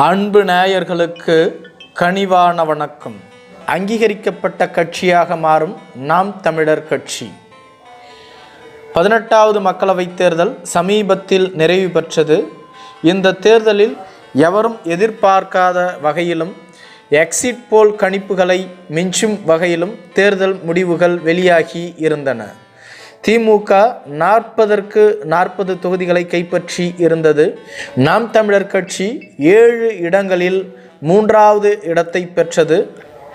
அன்பு நேயர்களுக்கு கனிவான வணக்கம். அங்கீகரிக்கப்பட்ட கட்சியாக மாறும் நாம் தமிழர் கட்சி. பதினெட்டாவது மக்களவைத் தேர்தல் சமீபத்தில் நிறைவு பெற்றது. இந்த தேர்தலில் எவரும் எதிர்பார்க்காத வகையிலும் எக்ஸிட் போல் கணிப்புகளை மிஞ்சும் வகையிலும் தேர்தல் முடிவுகள் வெளியாகி இருந்தன. திமுக நாற்பதற்கு நாற்பது தொகுதிகளை கைப்பற்றி இருந்தது. நாம் தமிழர் கட்சி ஏழு இடங்களில் மூன்றாவது இடத்தை பெற்றது.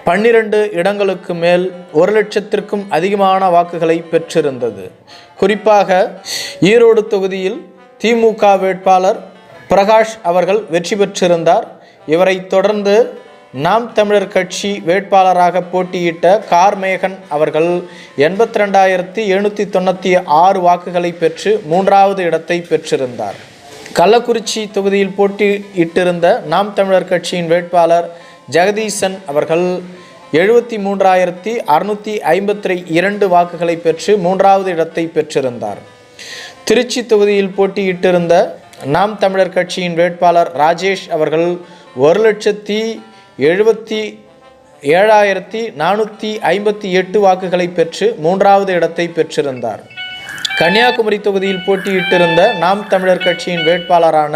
பன்னிரண்டு இடங்களுக்கு மேல் ஒரு லட்சத்திற்கும் அதிகமான வாக்குகளை பெற்றிருந்தது. குறிப்பாக ஈரோடு தொகுதியில் திமுக வேட்பாளர் பிரகாஷ் அவர்கள் வெற்றி பெற்றிருந்தார். இவரை தொடர்ந்து நாம் தமிழர் கட்சி வேட்பாளராக போட்டியிட்ட கார்மேகன் அவர்கள் எண்பத்தி ரெண்டாயிரத்தி எழுநூற்றி தொண்ணூற்றி ஆறு வாக்குகளை பெற்று மூன்றாவது இடத்தை பெற்றிருந்தார். கள்ளக்குறிச்சி தொகுதியில் போட்டியிட்டிருந்த நாம் தமிழர் கட்சியின் வேட்பாளர் ஜெகதீசன் அவர்கள் எழுபத்தி மூன்றாயிரத்தி அறுநூற்றி ஐம்பத்தி இரண்டு வாக்குகளை பெற்று மூன்றாவது இடத்தை பெற்றிருந்தார். திருச்சி தொகுதியில் போட்டியிட்டிருந்த நாம் தமிழர் கட்சியின் வேட்பாளர் ராஜேஷ் அவர்கள் ஒரு லட்சத்தி எழுபத்தி ஏழாயிரத்தி நானூற்றி ஐம்பத்தி எட்டு வாக்குகளை பெற்று மூன்றாவது இடத்தை பெற்றிருந்தார். கன்னியாகுமரி தொகுதியில் போட்டியிட்டிருந்த நாம் தமிழர் கட்சியின் வேட்பாளரான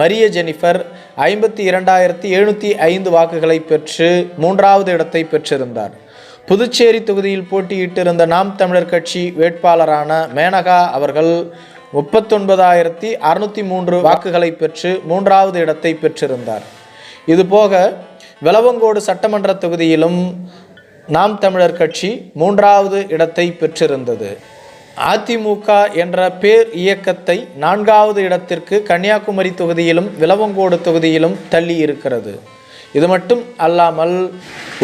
மரிய ஜெனிஃபர் ஐம்பத்தி இரண்டாயிரத்தி எழுநூற்றி ஐந்து வாக்குகளை பெற்று மூன்றாவது இடத்தை பெற்றிருந்தார். புதுச்சேரி தொகுதியில் போட்டியிட்டிருந்த நாம் தமிழர் கட்சி வேட்பாளரான மேனகா அவர்கள் முப்பத்தொன்பதாயிரத்தி அறுநூற்றி மூன்று வாக்குகளை பெற்று மூன்றாவது இடத்தை பெற்றிருந்தார். இதுபோக விளவங்கோடு சட்டமன்ற தொகுதியிலும் நாம் தமிழர் கட்சி மூன்றாவது இடத்தை பெற்றிருந்தது. அதிமுக என்ற பேர் இயக்கத்தை நான்காவது இடத்திற்கு கன்னியாகுமரி தொகுதியிலும் விளவங்கோடு தொகுதியிலும் தள்ளி இருக்கிறது இது மட்டும் அல்லாமல்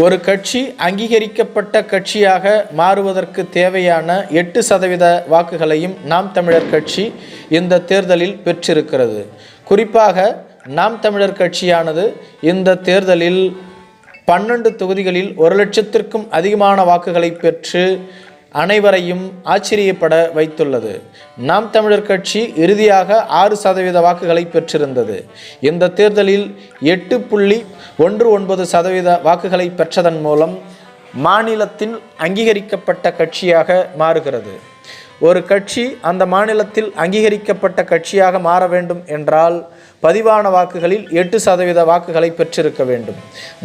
ஒரு கட்சி அங்கீகரிக்கப்பட்ட கட்சியாக மாறுவதற்கு தேவையான எட்டு சதவீத வாக்குகளையும் நாம் தமிழர் கட்சி இந்த தேர்தலில் பெற்றிருக்கிறது. குறிப்பாக நாம் தமிழர் கட்சியானது இந்த தேர்தலில் பன்னெண்டு தொகுதிகளில் ஒரு லட்சத்திற்கும் அதிகமான வாக்குகளை பெற்று அனைவரையும் ஆச்சரியப்பட வைத்துள்ளது. நாம் தமிழர் கட்சி இறுதியாக ஆறு சதவீத வாக்குகளை பெற்றிருந்தது. இந்த தேர்தலில் எட்டு புள்ளி ஒன்று ஒன்பது சதவீத வாக்குகளை பெற்றதன் மூலம் மாநிலத்தின் அங்கீகரிக்கப்பட்ட கட்சியாக மாறுகிறது. ஒரு கட்சி அந்த மாநிலத்தில் அங்கீகரிக்கப்பட்ட கட்சியாக மாற வேண்டும் என்றால் பதிவான வாக்குகளில் எட்டு சதவீத வாக்குகளை பெற்றிருக்க வேண்டும்.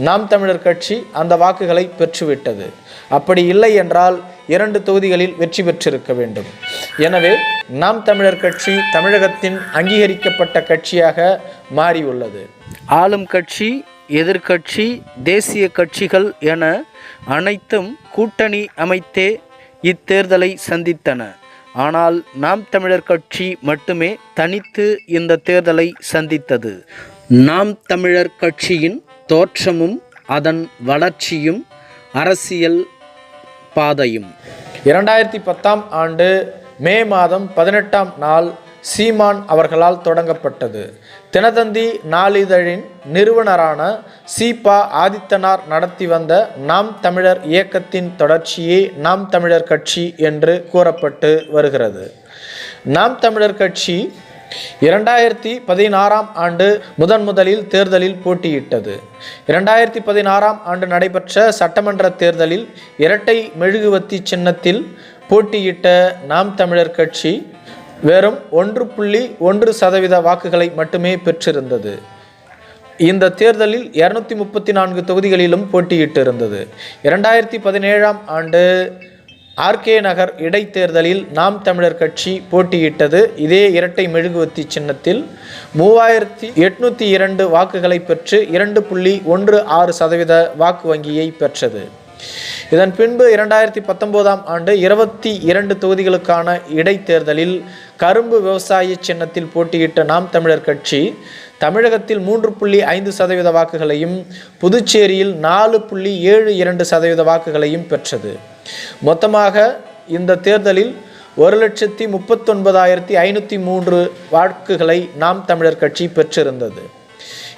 நாம் தமிழர் கட்சி அந்த வாக்குகளை பெற்றுவிட்டது. அப்படி இல்லை என்றால் இரண்டு தொகுதிகளில் வெற்றி பெற்றிருக்க வேண்டும். எனவே நாம் தமிழர் கட்சி தமிழகத்தின் அங்கீகரிக்கப்பட்ட கட்சியாக மாறியுள்ளது. ஆளும் கட்சி எதிர்கட்சி தேசிய கட்சிகள் என அனைத்தும் கூட்டணி அமைத்தே இத்தேர்தலை சந்தித்தன. ஆனால் நாம் தமிழர் கட்சி மட்டுமே தனித்து இந்த தேர்தலை சந்தித்தது. நாம் தமிழர் கட்சியின் தோற்றமும் அதன் வளர்ச்சியும் அரசியல் பாதையும். இரண்டாயிரத்தி பத்தாம் ஆண்டு மே மாதம் பதினெட்டாம் நாள் சீமான் அவர்களால் தொடங்கப்பட்டது. தினதந்தி நாளிதழின் நிறுவனரான சீபா ஆதித்தனார் நடத்தி வந்த நாம் தமிழர் இயக்கத்தின் தொடர்ச்சியே நாம் தமிழர் கட்சி என்று கூறப்பட்டு வருகிறது. நாம் தமிழர் கட்சி இரண்டாயிரத்தி பதினாறாம் ஆண்டு முதன் முதலில் தேர்தலில் போட்டியிட்டது. இரண்டாயிரத்தி பதினாறாம் ஆண்டு நடைபெற்ற சட்டமன்ற தேர்தலில் இரட்டை மெழுகுவத்தி சின்னத்தில் போட்டியிட்ட நாம் தமிழர் கட்சி வெறும் ஒன்று புள்ளி ஒன்று சதவீத வாக்குகளை மட்டுமே பெற்றிருந்தது. இந்த தேர்தலில் இரநூத்தி முப்பத்தி நான்கு தொகுதிகளிலும் போட்டியிட்டு இருந்தது இரண்டாயிரத்தி பதினேழாம் ஆண்டு ஆர்கே நகர் இடைத்தேர்தலில் நாம் தமிழர் கட்சி போட்டியிட்டது. இதே இரட்டை மெழுகுவத்தி சின்னத்தில் மூவாயிரத்தி எட்நூற்றி இரண்டு வாக்குகளை பெற்று இரண்டு புள்ளி ஒன்று ஆறு சதவீத வாக்கு வங்கியை பெற்றது. இதன் பின்பு இரண்டாயிரத்தி பத்தொம்போதாம் ஆண்டு இருபத்தி இரண்டு தொகுதிகளுக்கான இடைத்தேர்தலில் கரும்பு விவசாய சின்னத்தில் போட்டியிட்ட நாம் தமிழர் கட்சி தமிழகத்தில் மூன்று புள்ளி ஐந்து சதவீத வாக்குகளையும் புதுச்சேரியில் நாலு புள்ளி ஏழு இரண்டு சதவீத வாக்குகளையும் பெற்றது. மொத்தமாக இந்த தேர்தலில் ஒரு லட்சத்தி முப்பத்தொன்பதாயிரத்தி ஐநூற்றி மூன்று வாக்குகளை நாம் தமிழர் கட்சி பெற்றிருந்தது.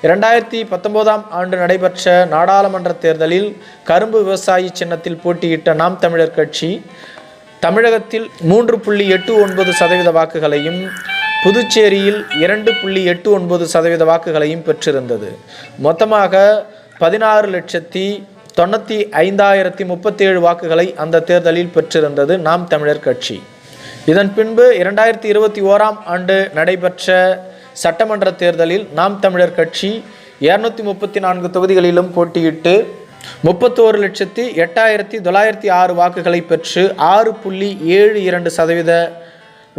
இரண்டாயிரத்தி பத்தொன்பதாம் ஆண்டு நடைபெற்ற நாடாளுமன்ற தேர்தலில் கரும்பு விவசாயி சின்னத்தில் போட்டியிட்ட நாம் தமிழர் கட்சி தமிழகத்தில் மூன்று புள்ளி எட்டு ஒன்பது சதவீத வாக்குகளையும் புதுச்சேரியில் இரண்டு புள்ளி எட்டு ஒன்பது சதவீத வாக்குகளையும் பெற்றிருந்தது. மொத்தமாக பதினாறு லட்சத்தி தொண்ணூற்றி ஐந்தாயிரத்தி முப்பத்தேழு வாக்குகளை அந்த தேர்தலில் பெற்றிருந்தது நாம் தமிழர் கட்சி. இதன் பின்பு இரண்டாயிரத்தி இருபத்தி ஓராம் ஆண்டு நடைபெற்ற சட்டமன்ற தேர்தலில் நாம் தமிழர் கட்சி இரநூத்தி முப்பத்தி நான்கு தொகுதிகளிலும் போட்டியிட்டு முப்பத்தோரு லட்சத்தி எட்டாயிரத்தி தொள்ளாயிரத்தி ஆறு வாக்குகளை பெற்று ஆறு புள்ளி ஏழு இரண்டு சதவீத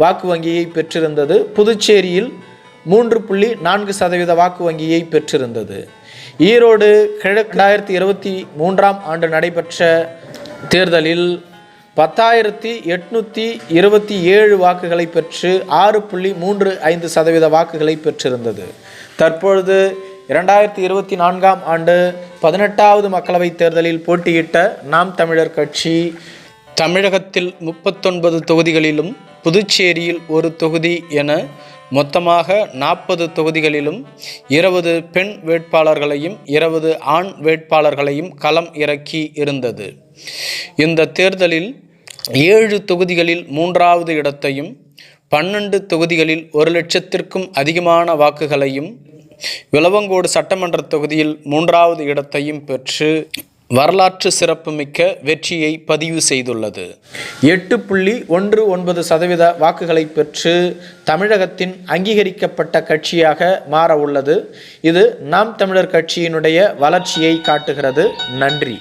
வாக்கு வங்கியை பெற்றிருந்தது. புதுச்சேரியில் மூன்று புள்ளி நான்கு சதவீத வாக்கு வங்கியை பெற்றிருந்தது. ஈரோடு கிழக்கு ரெண்டாயிரத்தி இருபத்தி மூன்றாம் ஆண்டு நடைபெற்ற தேர்தலில் பத்தாயிரத்தி எட்நூற்றி இருபத்தி ஏழு வாக்குகளை பெற்று ஆறு புள்ளி மூன்று ஐந்து சதவீத வாக்குகளை பெற்றிருந்தது. தற்பொழுது இரண்டாயிரத்தி இருபத்தி நான்காம் ஆண்டு பதினெட்டாவது மக்களவைத் தேர்தலில் போட்டியிட்ட நாம் தமிழர் கட்சி தமிழகத்தில் முப்பத்தொன்பது தொகுதிகளிலும் புதுச்சேரியில் ஒரு தொகுதி என மொத்தமாக நாற்பது தொகுதிகளிலும் இருபது பெண் வேட்பாளர்களையும் இருபது ஆண் வேட்பாளர்களையும் களம் இறக்கி இருந்தது. இந்த தேர்தலில் ஏழு தொகுதிகளில் மூன்றாவது இடத்தையும் பன்னெண்டு தொகுதிகளில் ஒரு லட்சத்திற்கும் அதிகமான வாக்குகளையும் விளவங்கோடு சட்டமன்ற தொகுதியில் மூன்றாவது இடத்தையும் பெற்று வரலாற்று சிறப்புமிக்க வெற்றியை பதிவு செய்துள்ளது. எட்டு புள்ளி ஒன்று ஒன்பது சதவீத வாக்குகளை பெற்று தமிழகத்தின் அங்கீகரிக்கப்பட்ட கட்சியாக மாற உள்ளது. இது நாம் தமிழர் கட்சியினுடைய வளர்ச்சியை காட்டுகிறது. நன்றி.